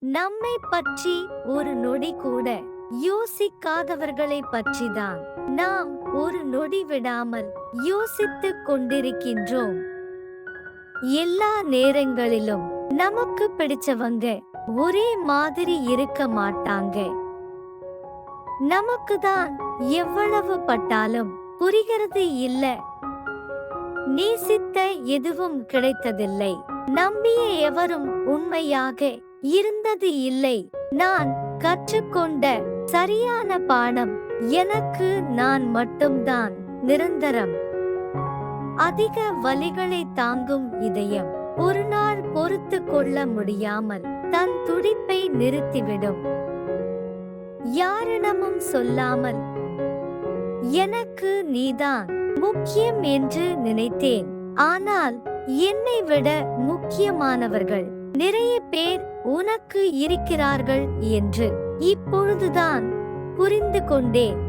நம்மை பற்றி ஒரு நொடி கூட யோசிக்காதவர்களை பற்றிதான். நாம் ஒரு நொடி விடாமல் யோசித்துக் கொண்டிருக்கின்றோம். எல்லா நேரங்களிலும் நமக்கு பிடிச்சவங்க ஒரே மாதிரி இருக்க மாட்டாங்க. நமக்கு தான் எவ்வளவு பட்டாலும் புரிகிறது இல்ல. நேசித்த எதுவும் கிடைத்ததில்லை. நம்பிய எவரும் உண்மையாக இருந்தது இல்லை. நான் கற்றுக்கொண்ட சரியான பாடம் எனக்கு நான் மட்டும்தான். நிரந்தரம். அதிக வலிகளை தாங்கும் இதயம் ஒரு நாள் பொறுத்து கொள்ள முடியாமல் தன் துடிப்பை நிறுத்திவிடும். யாரிடமும் சொல்லாமல் எனக்கு நீதான் முக்கியம் என்று நினைத்தேன். ஆனால் என்னை விட முக்கியமானவர்கள் நிறைய பேர் உனக்கு இருக்கிறார்கள் என்று இப்பொழுதுதான் புரிந்து கொண்டேன்.